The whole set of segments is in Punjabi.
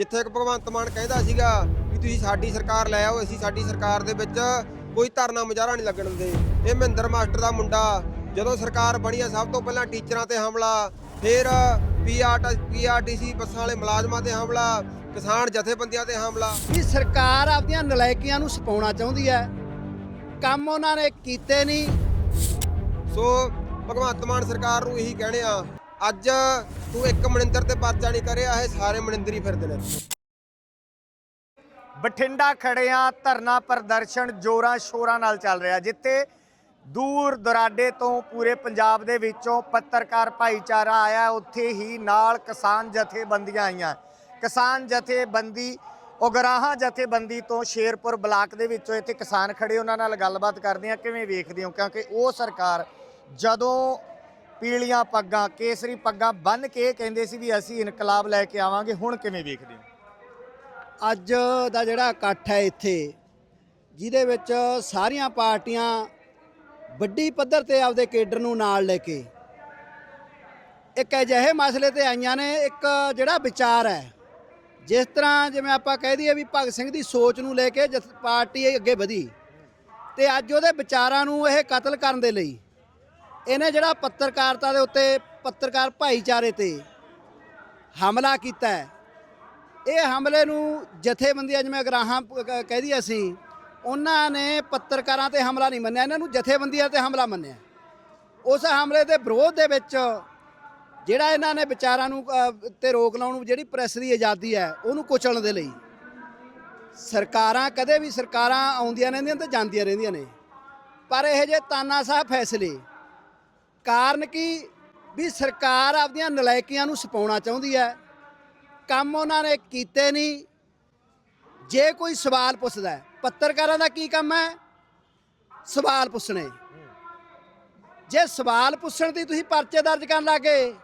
ਜਿੱਥੇ ਇੱਕ ਭਗਵੰਤ ਮਾਨ ਕਹਿੰਦਾ ਸੀਗਾ ਵੀ ਤੁਸੀਂ ਸਾਡੀ ਸਰਕਾਰ ਲੈ ਆਓ ਅਸੀਂ ਸਾਡੀ ਸਰਕਾਰ ਦੇ ਵਿੱਚ ਕੋਈ ਧਰਨਾ ਮੁਜ਼ਾਹਰਾ ਨਹੀਂ ਲੱਗਣ ਦਿੰਦੇ। ਇਹ ਮਹਿੰਦਰ ਮਾਸਟਰ ਦਾ ਮੁੰਡਾ ਜਦੋਂ ਸਰਕਾਰ ਬਣੀ ਆ ਸਭ ਤੋਂ ਪਹਿਲਾਂ ਟੀਚਰਾਂ ਤੇ ਹਮਲਾ ਫਿਰ ਪੀਆਰ ਪੀਆਰਟੀਸੀ ਬੱਸਾਂ ਵਾਲੇ ਮੁਲਾਜ਼ਮਾਂ ਤੇ ਹਮਲਾ ਕਿਸਾਨ ਜਥੇਬੰਦੀਆਂ ਤੇ ਹਮਲਾ। ਵੀ ਸਰਕਾਰ ਆਪਦੀਆਂ ਨਲਾਇਕੀਆਂ ਨੂੰ ਸਪਾਉਣਾ ਚਾਹੁੰਦੀ ਹੈ। ਕੰਮ ਉਹਨਾਂ ਨੇ ਕੀਤੇ ਨਹੀਂ। ਸੋ ਭਗਵੰਤ ਮਾਨ ਸਰਕਾਰ ਨੂੰ ਇਹੀ ਕਹਿਣੇ ਆ। ਅੱਜ ਤੂੰ ਇੱਕ ਮਨਿੰਦਰ ਤੇ ਪਰਚਾ ਨਹੀਂ ਕਰਿਆ, ਇਹ ਸਾਰੇ ਮਨਿੰਦਰ ਹੀ ਫਿਰਦੇ ਨੇ। ਬਠਿੰਡਾ ਖੜਿਆਂ ਧਰਨਾ ਪ੍ਰਦਰਸ਼ਨ ਜੋਰਾਂ ਸ਼ੋਰਾਂ ਨਾਲ ਚੱਲ ਰਿਹਾ। ਜਿੱਥੇ ਦੂਰ ਦੁਰਾਡੇ ਤੋਂ ਪੂਰੇ ਪੰਜਾਬ ਦੇ ਵਿੱਚੋਂ ਪੱਤਰਕਾਰ ਭਾਈਚਾਰਾ ਆਇਆ, ਉੱਥੇ ਹੀ ਨਾਲ ਕਿਸਾਨ ਜਥੇਬੰਦੀਆਂ ਆਈਆਂ। ਕਿਸਾਨ ਜਥੇਬੰਦੀ, ਉਗਰਾਹਾਂ ਜਥੇਬੰਦੀ ਤੋਂ ਸ਼ੇਰਪੁਰ ਬਲਾਕ ਦੇ ਵਿੱਚੋਂ ਇੱਥੇ ਕਿਸਾਨ ਖੜੇ, ਉਹਨਾਂ ਨਾਲ ਗੱਲਬਾਤ ਕਰਦੇ ਆ, ਕਿਵੇਂ ਵੇਖਦੇ ਹੋ? ਕਿਉਂਕਿ ਉਹ ਸਰਕਾਰ ਜਦੋਂ ਪੀਲੀਆਂ ਪੱਗਾਂ, ਕੇਸਰੀ ਪੱਗਾਂ ਬੰਨ ਕੇ ਕਹਿੰਦੇ ਸੀ ਵੀ ਅਸੀਂ ਇਨਕਲਾਬ ਲੈ ਕੇ ਆਵਾਂਗੇ, ਹੁਣ ਕਿਵੇਂ ਵੇਖਦੇ ਹੋ? ਅੱਜ ਦਾ ਜਿਹੜਾ ਇਕੱਠ ਹੈ ਇੱਥੇ, ਜਿਹਦੇ ਵਿੱਚ ਸਾਰੀਆਂ ਪਾਰਟੀਆਂ ਵੱਡੀ ਪੱਧਰ ਤੇ ਆਪਦੇ ਕੇਡਰ ਨੂੰ ਨਾਲ ਲੈ ਕੇ, ਇੱਕ ਅਜਿਹੇ ਮਸਲੇ ਤੇ ਆਈਆਂ ਨੇ, ਇੱਕ ਜਿਹੜਾ ਵਿਚਾਰ ਹੈ, ਜਿਸ ਤਰ੍ਹਾਂ ਜਿਵੇਂ ਆਪਾਂ ਕਹਿ ਦਈਏ ਵੀ ਭਗਤ ਸਿੰਘ ਦੀ ਸੋਚ ਨੂੰ ਲੈ ਕੇ ਜਥ- ਪਾਰਟੀ ਅੱਗੇ ਵਧੀ, ਤੇ ਅੱਜ ਉਹਦੇ ਵਿਚਾਰਾਂ ਨੂੰ ਇਹ ਕਤਲ ਕਰਨ ਦੇ ਲਈ ਇਹਨੇ ਜਿਹੜਾ ਪੱਤਰਕਾਰਤਾ ਦੇ ਉੱਤੇ ਪੱਤਰਕਾਰ ਭਾਈਚਾਰੇ ਤੇ ਹਮਲਾ ਕੀਤਾ ਹੈ, ਇਹ ਹਮਲੇ ਨੂੰ ਜਥੇਬੰਦੀਆਂ ਜਿਵੇਂ ਅਗਰਾਹਾਂ ਪ- ਕ- ਕਹਿ ਦਈਏ ਅਸੀਂ, ਉਹਨਾਂ ਨੇ ਪੱਤਰਕਾਰਾਂ ਤੇ ਹਮਲਾ ਨਹੀਂ ਮੰਨਿਆ, ਇਹਨਾਂ ਨੂੰ ਜਥੇਬੰਦੀਆਂ ਤੇ ਹਮਲਾ ਮੰਨਿਆ। ਉਸ ਹਮਲੇ ਦੇ ਵਿਰੋਧ ਦੇ ਵਿੱਚ ਜਿਹੜਾ ਇਹਨਾਂ ਨੇ ਵਿਚਾਰਾਂ ਨੂੰ ਤੇ ਰੋਕ ਲਾਉਣ ਨੂੰ ਜਿਹੜੀ ਪ੍ਰੈਸ ਦੀ ਆਜ਼ਾਦੀ ਹੈ, ਉਹਨੂੰ ਕੁਚਲਣ ਦੇ ਲਈ ਸਰਕਾਰਾਂ, ਕਦੇ ਵੀ ਸਰਕਾਰਾਂ ਆਉਂਦੀਆਂ ਰਹਿੰਦੀਆਂ ਤੇ ਜਾਂਦੀਆਂ ਰਹਿੰਦੀਆਂ ਨੇ। ਪਰ ਇਹ ਜੇ ਤਾਨਾਸ਼ਾਹ ਫੈਸਲੇ ਕਾਰਨ ਕੀ? ਵੀ ਸਰਕਾਰ ਆਪਦੀਆਂ ਨਲਾਇਕੀਆਂ ਨੂੰ ਛਪਾਉਣਾ ਚਾਹੁੰਦੀ ਹੈ। ਕੰਮ ਉਹਨਾਂ ਨੇ ਕੀਤੇ ਨਹੀਂ। ਜੇ ਕੋਈ ਸਵਾਲ ਪੁੱਛਦਾ ਹੈ, ਪੱਤਰਕਾਰਾਂ ਦਾ ਕੀ ਕੰਮ ਹੈ? ਸਵਾਲ ਪੁੱਛਣੇ। ਜੇ ਸਵਾਲ ਪੁੱਛਣ ਦੀ ਤੁਸੀਂ ਪਰਚੇ ਦਰਜ ਕਰਨ ਲੱਗੇ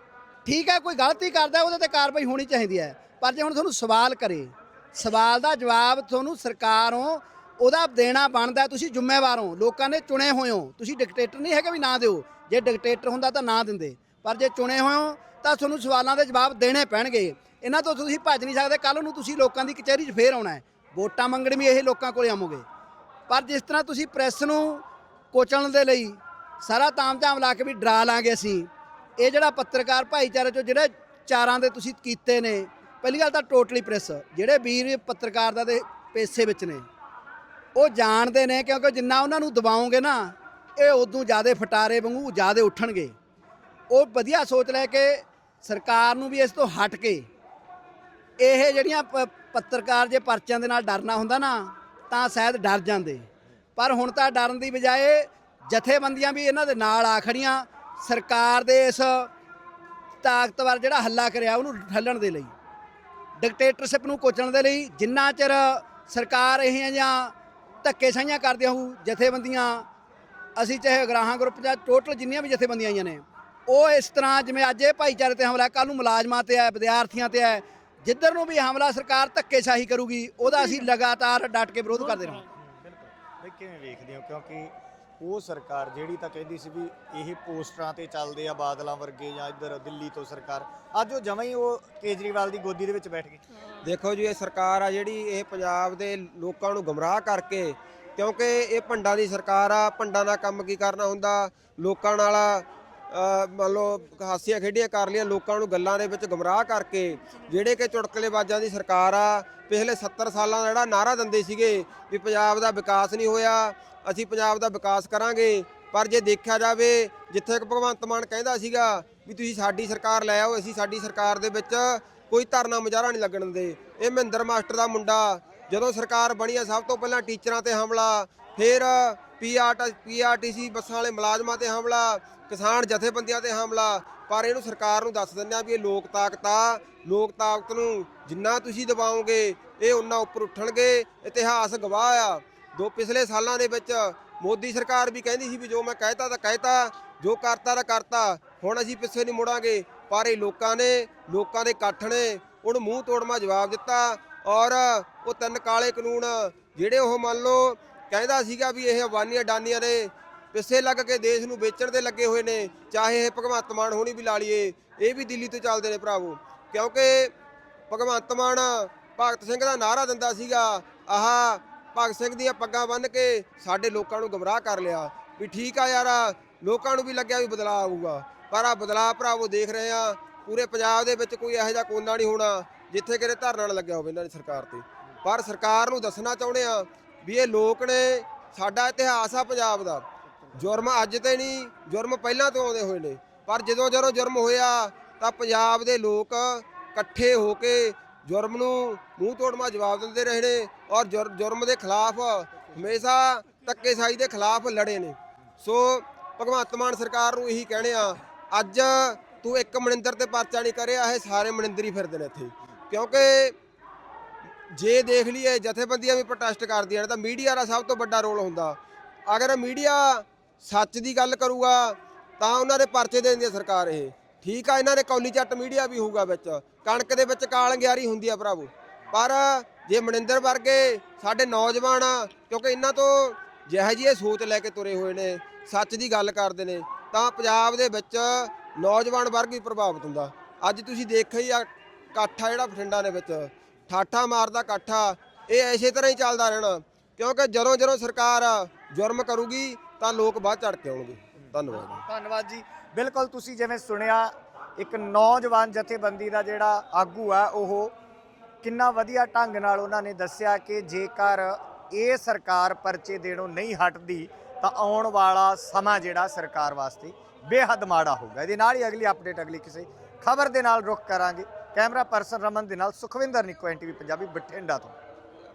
ਠੀਕ ਹੈ, ਕੋਈ ਗਲਤੀ ਕਰਦਾ, ਉਹਦੇ ਤੇ ਕਾਰਵਾਈ ਹੋਣੀ ਚਾਹੀਦੀ ਹੈ। ਪਰ ਜੇ ਹੁਣ ਤੁਹਾਨੂੰ ਸਵਾਲ ਕਰੇ, ਸਵਾਲ ਦਾ ਜਵਾਬ ਤੁਹਾਨੂੰ ਸਰਕਾਰੋਂ ਉਹਦਾ ਦੇਣਾ ਬਣਦਾ ਤੁਸੀਂ ਜ਼ਿੰਮੇਵਾਰ ਹੋ। ਲੋਕਾਂ ਨੇ ਚੁਣੇ ਹੋਏ ਹੋ। ਤੁਸੀਂ ਡਿਕਟੇਟਰ ਨਹੀਂ ਹੈਗੇ ਵੀ ਨਾ ਦਿਓ। ਜੇ ਡਿਕਟੇਟਰ ਹੁੰਦਾ ਤਾਂ ਨਾ ਦਿੰਦੇ। ਪਰ ਜੇ ਚੁਣੇ ਹੋਏ ਹੋ, ਤਾਂ ਤੁਹਾਨੂੰ ਸਵਾਲਾਂ ਦੇ ਜਵਾਬ ਦੇਣੇ ਪੈਣਗੇ। ਇਹਨਾਂ ਤੋਂ ਤੁਸੀਂ ਭੱਜ ਨਹੀਂ ਸਕਦੇ ਕੱਲ ਨੂੰ ਤੁਸੀਂ ਲੋਕਾਂ ਦੀ ਕਚਹਿਰੀ 'ਚ ਫੇਰ ਆਉਣਾ ਹੈ। ਵੋਟਾਂ ਮੰਗਣ ਵੀ ਇਹ ਲੋਕਾਂ ਕੋਲੇ ਆਵੋਗੇ। ਪਰ ਜਿਸ ਤਰ੍ਹਾਂ ਤੁਸੀਂ ਪ੍ਰੈਸ ਨੂੰ ਕੋਚਣ ਦੇ ਲਈ ਸਾਰਾ ਤਾਮਝਾਮ ਲਾ ਕੇ ਵੀ ਡਰਾ ਲਾਂਗੇ ਅਸੀਂ, ਇਹ ਜਿਹੜਾ ਪੱਤਰਕਾਰ ਭਾਈਚਾਰੇ ਚੋਂ ਜਿਹੜੇ ਚਾਰਾਂ ਦੇ ਤੁਸੀਂ ਕੀਤੇ ਨੇ, ਪਹਿਲੀ ਗੱਲ ਤਾਂ ਟੋਟਲੀ ਪ੍ਰੈਸ ਜਿਹੜੇ ਵੀਰ ਪੱਤਰਕਾਰ ਦਾ ਦੇ ਪੇਸ਼ੇ ਵਿੱਚ ਨੇ, ਉਹ ਜਾਣਦੇ ਨੇ ਕਿਉਂਕਿ ਜਿੰਨਾ ਉਹਨਾਂ ਨੂੰ ਦਬਾਓਗੇ ਨਾ ਇਹ ਉਦੋਂ ਜ਼ਿਆਦਾ ਫਟਾਰੇ ਵਾਂਗੂ ਜ਼ਿਆਦਾ ਉੱਠਣਗੇ। ਉਹ ਵਧੀਆ ਸੋਚ ਲੈ ਕੇ ਸਰਕਾਰ ਨੂੰ ਵੀ ਇਸ ਤੋਂ ਹਟ ਕੇ ਇਹ ਜਿਹੜੀਆਂ ਪੱਤਰਕਾਰ ਜੇ ਪਰਚਿਆਂ ਦੇ ਨਾਲ ਡਰਨਾ ਹੁੰਦਾ ਨਾ, ਤਾਂ ਸ਼ਾਇਦ ਡਰ ਜਾਂਦੇ। ਪਰ ਹੁਣ ਤਾਂ ਡਰਨ ਦੀ ਬਜਾਏ ਜਥੇਬੰਦੀਆਂ ਵੀ ਇਹਨਾਂ ਦੇ ਨਾਲ ਆ ਖੜੀਆਂ। ਸਰਕਾਰ ਦੇ ਇਸ ਤਾਕਤਵਰ ਜਿਹੜਾ ਹੱਲਾ ਕਰਿਆ ਉਹਨੂੰ ਠੱਲਣ ਦੇ ਲਈ। ਡਿਕਟੇਟਰਸ਼ਿਪ ਨੂੰ ਕੋਚਣ ਦੇ ਲਈ ਜਿੰਨਾ ਚਿਰ ਸਰਕਾਰ ਇਹ ਜਾਂ ਧੱਕੇਸ਼ਾਹੀਆਂ ਕਰਦੀਆਂ ਹੋਊ ਜਥੇਬੰਦੀਆਂ ਅਸੀਂ ਚਾਹੇ ਅਗਰਾਹਾਂ ਗਰੁੱਪ ਜਾਂ ਟੋਟਲ ਜਿੰਨੀਆਂ ਵੀ ਜਥੇਬੰਦੀਆਂ ਆਈਆਂ ਨੇ ਉਹ ਇਸ ਤਰ੍ਹਾਂ ਜਿਵੇਂ ਅੱਜ ਇਹ ਭਾਈਚਾਰੇ ਤੇ ਹਮਲਾ ਕੱਲ ਨੂੰ ਮੁਲਾਜ਼ਮਾਂ ਤੇ ਹੈ ਵਿਦਿਆਰਥੀਆਂ ਤੇ ਹੈ ਜਿੱਧਰ ਨੂੰ ਵੀ ਹਮਲਾ ਸਰਕਾਰ ਧੱਕੇਸ਼ਾਹੀ ਕਰੂਗੀ ਉਹਦਾ ਅਸੀਂ ਲਗਾਤਾਰ ਡਟ ਕੇ ਵਿਰੋਧ ਕਰਦੇ ਰਹਾਂਗੇ। ਬਿਲਕੁਲ। ਕਿਵੇਂ ਵੇਖਦੇ ਹੋ? ਕਿਉਂਕਿ ਉਹ ਸਰਕਾਰ ਜਿਹੜੀ ਤਾਂ ਕਹਿੰਦੀ ਸੀ ਵੀ ਇਹ ਪੋਸਟਰਾਂ ਤੇ ਚੱਲਦੇ ਆ ਬਾਦਲਾਂ ਵਰਗੇ ਜਾਂ ਇੱਧਰ ਦਿੱਲੀ ਤੋਂ ਸਰਕਾਰ ਅੱਜ ਉਹ ਜਮਾਂ ਹੀ ਉਹ ਕੇਜਰੀਵਾਲ ਦੀ ਗੋਦੀ ਦੇ ਵਿੱਚ ਬੈਠ ਗਈ। ਦੇਖੋ ਜੀ ਇਹ ਸਰਕਾਰ ਆ ਜਿਹੜੀ ਇਹ ਪੰਜਾਬ ਦੇ ਲੋਕਾਂ ਨੂੰ ਗਮਰਾਹ ਕਰਕੇ ਕਿਉਂਕਿ ਇਹ ਭੰਡਾਂ ਦੀ ਸਰਕਾਰ ਆ, ਭੰਡਾਂ ਦਾ ਕੰਮ ਕੀ ਕਰਨਾ ਹੁੰਦਾ? ਲੋਕਾਂ ਨਾਲ ਮੰਨ ਲਓ ਹਾਸੀਆਂ ਖੇਡੀਆਂ ਕਰ ਲਈਆਂ, ਲੋਕਾਂ ਨੂੰ ਗੱਲਾਂ ਦੇ ਵਿੱਚ ਗਮਰਾਹ ਕਰਕੇ ਜਿਹੜੇ ਕਿ ਚੁਟਕਲੇਬਾਜ਼ਾਂ ਦੀ ਸਰਕਾਰ ਆ, ਪਿਛਲੇ 70 ਸਾਲਾਂ ਦਾ ਜਿਹੜਾ ਨਾਰਾ ਦਿੰਦੇ ਸੀਗੇ ਵੀ ਪੰਜਾਬ ਦਾ ਵਿਕਾਸ ਨਹੀਂ ਹੋਇਆ, ਅਸੀਂ ਪੰਜਾਬ ਦਾ ਵਿਕਾਸ ਕਰਾਂਗੇ। ਪਰ ਜੇ ਦੇਖਿਆ ਜਾਵੇ, ਜਿੱਥੇ ਇੱਕ ਭਗਵੰਤ ਮਾਨ ਕਹਿੰਦਾ ਸੀਗਾ ਵੀ ਤੁਸੀਂ ਸਾਡੀ ਸਰਕਾਰ ਲੈ ਆਓ, ਅਸੀਂ ਸਾਡੀ ਸਰਕਾਰ ਦੇ ਵਿੱਚ ਕੋਈ ਧਰਨਾ ਮੁਜ਼ਾਹਰਾ ਨਹੀਂ ਲੱਗਣ ਦਿੰਦੇ। ਇਹ ਮਹਿੰਦਰ ਮਾਸਟਰ ਦਾ ਮੁੰਡਾ ਜਦੋਂ ਸਰਕਾਰ ਬਣੀ ਆ, ਸਭ ਤੋਂ ਪਹਿਲਾਂ ਟੀਚਰਾਂ ਤੇ ਹਮਲਾ, ਫਿਰ ਪੀਆਰ ਪੀਆਰਟੀਸੀ ਬੱਸਾਂ ਵਾਲੇ ਮੁਲਾਜ਼ਮਾਂ ਤੇ ਹਮਲਾ, ਕਿਸਾਨ ਜਥੇਬੰਦੀਆਂ ਤੇ ਹਮਲਾ। ਪਰ ਇਹਨੂੰ ਸਰਕਾਰ ਨੂੰ ਦੱਸ ਦਿੰਦੇ ਆ ਵੀ ਇਹ ਲੋਕ ਤਾਕਤ ਆ। ਲੋਕ ਤਾਕਤ ਨੂੰ ਜਿੰਨਾ ਤੁਸੀਂ ਦਬਾਓਗੇ, ਇਹ ਉਨਾ ਉੱਪਰ ਉੱਠਣਗੇ। ਇਤਿਹਾਸ ਗਵਾਹ ਆ। ਦੋ ਪਿਛਲੇ ਸਾਲਾਂ ਦੇ ਵਿੱਚ ਮੋਦੀ ਸਰਕਾਰ ਵੀ ਕਹਿੰਦੀ ਸੀ ਵੀ ਜੋ ਮੈਂ ਕਹਿਤਾ ਤਾਂ ਕਹਿਤਾ, ਜੋ ਕਰਤਾ ਤਾਂ ਕਰਤਾ, ਹੁਣ ਅਸੀਂ ਪਿੱਛੇ ਨਹੀਂ ਮੁੜਾਂਗੇ। ਪਰ ਇਹ ਲੋਕਾਂ ਨੇ, ਲੋਕਾਂ ਦੇ ਇਕੱਠ ਨੇ, ਉਹਨੂੰ ਮੂੰਹ ਤੋੜਮਾ ਜਵਾਬ ਦਿੱਤਾ। ਔਰ ਉਹ ਤਿੰਨ ਕਾਲੇ ਕਾਨੂੰਨ ਜਿਹੜੇ ਉਹ ਮੰਨ ਲਓ ਕਹਿੰਦਾ ਸੀਗਾ ਵੀ ਇਹ ਅਵਾਨੀਆਂ ਡਾਨੀਆਂ ਦੇ ਪਿੱਛੇ ਲੱਗ ਕੇ ਦੇਸ਼ ਨੂੰ ਵੇਚਣ ਦੇ ਲੱਗੇ ਹੋਏ ਨੇ, ਚਾਹੇ ਇਹ ਭਗਵੰਤ ਮਾਨ ਹੋਣੀ ਵੀ ਲਾ ਲਈਏ, ਇਹ ਵੀ ਦਿੱਲੀ ਤੋਂ ਚੱਲਦੇ ਨੇ ਭਰਾਵੋ। ਕਿਉਂਕਿ ਭਗਵੰਤ ਮਾਨ ਭਗਤ ਸਿੰਘ ਦਾ ਨਾਰਾ ਦਿੰਦਾ ਸੀਗਾ, ਆਹ ਭਗਤ ਸਿੰਘ ਦੀਆਂ ਪੱਗਾਂ ਬੰਨ੍ਹ ਕੇ ਸਾਡੇ ਲੋਕਾਂ ਨੂੰ ਗਮਰਾਹ ਕਰ ਲਿਆ। ਵੀ ਠੀਕ ਆ ਯਾਰ, ਲੋਕਾਂ ਨੂੰ ਵੀ ਲੱਗਿਆ ਵੀ ਬਦਲਾਅ ਆਊਗਾ। ਪਰ ਆ ਬਦਲਾਅ ਭਰਾਵੋ ਦੇਖ ਰਹੇ ਆ, ਪੂਰੇ ਪੰਜਾਬ ਦੇ ਵਿੱਚ ਕੋਈ ਇਹੋ ਜਿਹਾ ਕੋਨਾ ਨਹੀਂ ਹੋਣਾ। ਜਿੱਥੇ ਕਿਤੇ ਧਰਨਾ ਨਾ ਲੱਗਿਆ ਹੋਵੇ ਇਹਨਾਂ ਦੀ ਸਰਕਾਰ ਤੇ। ਪਰ ਸਰਕਾਰ ਨੂੰ ਦੱਸਣਾ ਚਾਹੁੰਦੇ ਆ ਵੀ ਇਹ ਲੋਕ ਨੇ ਸਾਡਾ ਇਤਿਹਾਸ ਆ ਪੰਜਾਬ ਦਾ। ਜੁਰਮ ਅੱਜ ਤੇ ਨਹੀਂ, ਜੁਰਮ ਪਹਿਲਾਂ ਤੋਂ ਆਉਂਦੇ ਹੋਏ ਨੇ। ਪਰ ਜਦੋਂ ਜਦੋਂ ਜੁਰਮ ਹੋਇਆ ਤਾਂ ਪੰਜਾਬ ਦੇ ਲੋਕ ਇਕੱਠੇ ਹੋ ਕੇ ਜੁਰਮ ਨੂੰ ਮੂੰਹ ਤੋੜਮਾ ਜਵਾਬ ਦਿੰਦੇ ਰਹੇ ਨੇ ਔਰ ਜੁਰ- ਜੁਰਮ ਦੇ ਖਿਲਾਫ ਹਮੇਸ਼ਾ ਧੱਕੇਸ਼ਾਹੀ ਦੇ ਖਿਲਾਫ ਲੜੇ ਨੇ। ਸੋ ਭਗਵੰਤ ਮਾਨ ਸਰਕਾਰ ਨੂੰ ਇਹੀ ਕਹਿਣੇ ਆ, ਅੱਜ ਤੂੰ ਇੱਕ ਮਨਿੰਦਰ ਤੇ ਪਰਚਾ ਨਹੀਂ ਕਰਿਆ, ਇਹ ਸਾਰੇ ਮਨਿੰਦਰ ਹੀ ਫਿਰਦੇ ਨੇ ਇੱਥੇ। ਕਿਉਂਕਿ ਜੇ ਦੇਖ ਲਈਏ, ਜਥੇਬੰਦੀਆਂ ਵੀ ਪ੍ਰੋਟੈਸਟ ਕਰਦੀਆਂ ਨੇ, ਤਾਂ ਮੀਡੀਆ ਦਾ ਸਭ ਤੋਂ ਵੱਡਾ ਰੋਲ ਹੁੰਦਾ। ਅਗਰ ਮੀਡੀਆ ਸੱਚ ਦੀ ਗੱਲ ਕਰੂਗਾ, ਤਾਂ ਉਹਨਾਂ ਦੇ ਪਰਚੇ ਦੇ ਦਿੰਦੀ ਹੈ ਸਰਕਾਰ ਇਹ। ਠੀਕ ਆ, ਇਹਨਾਂ ਦੇ ਕੌਲੀ ਚੱਟ ਮੀਡੀਆ ਵੀ ਹੋਊਗਾ ਵਿੱਚ। ਕਣਕ ਦੇ ਵਿੱਚ ਕਾਲ ਗਿਆਰੀ ਹੁੰਦੀ ਆ ਭਰਾਵੋ। ਪਰ ਜੇ ਮਨਿੰਦਰ ਵਰਗੇ ਸਾਡੇ ਨੌਜਵਾਨ, ਕਿਉਂਕਿ ਇਹਨਾਂ ਤੋਂ ਜਿਹੋ ਜਿਹੀ ਸੋਚ ਲੈ ਕੇ ਤੁਰੇ ਹੋਏ ਨੇ, ਸੱਚ ਦੀ ਗੱਲ ਕਰਦੇ ਨੇ, ਤਾਂ ਪੰਜਾਬ ਦੇ ਵਿੱਚ ਨੌਜਵਾਨ ਵਰਗ ਵੀ ਪ੍ਰਭਾਵਿਤ ਹੁੰਦਾ। ਅੱਜ ਤੁਸੀਂ ਦੇਖਿਆ ਹੀ ਆ ਇਕੱਠਾ ਜਿਹੜਾ ਬਠਿੰਡਾ ਦੇ ਵਿੱਚ, ਠਾਠਾ ਮਾਰਦਾ ਇਕੱਠਾ ਇਹ ਇਸੇ ਤਰ੍ਹਾਂ ਹੀ ਚੱਲਦਾ ਰਹਿਣਾ। ਕਿਉਂਕਿ ਜਦੋਂ ਜਦੋਂ ਸਰਕਾਰ ਜੁਰਮ ਕਰੂਗੀ, ਤਾਂ ਲੋਕ ਬਾਅਦ ਚੜ ਕੇ ਆਉਣਗੇ। ਧੰਨਵਾਦ। ਧੰਨਵਾਦ ਜੀ। ਬਿਲਕੁਲ ਤੁਸੀਂ ਜਿਵੇਂ ਸੁਣਿਆ, ਇੱਕ ਨੌਜਵਾਨ ਜਥੇਬੰਦੀ ਦਾ ਜਿਹੜਾ ਆਗੂ ਆ, ਉਹ ਕਿੰਨਾ ਵਧੀਆ ਢੰਗ ਨਾਲ ਉਹਨਾਂ ਨੇ ਦੱਸਿਆ ਕਿ ਜੇਕਰ ਇਹ ਸਰਕਾਰ ਪਰਚੇ ਦੇਣੋਂ ਨਹੀਂ ਹਟਦੀ, ਤਾਂ ਆਉਣ ਵਾਲਾ ਸਮਾਂ ਜਿਹੜਾ ਸਰਕਾਰ ਵਾਸਤੇ ਬੇਹੱਦ ਮਾੜਾ ਹੋਊਗਾ। ਇਹਦੇ ਨਾਲ ਹੀ ਅਗਲੀ ਅਪਡੇਟ ਅਗਲੀ ਕਿਸੇ ਖਬਰ ਦੇ ਨਾਲ ਰੁਕ ਕਰਾਂਗੇ। ਕੈਮਰਾ ਪਰਸਨ ਰਮਨ ਦੇ ਨਾਲ ਸੁਖਵਿੰਦਰ ਨਿੱਕੋ ਐਨਟੀਵੀ ਪੰਜਾਬੀ ਬਠਿੰਡਾ ਤੋਂ।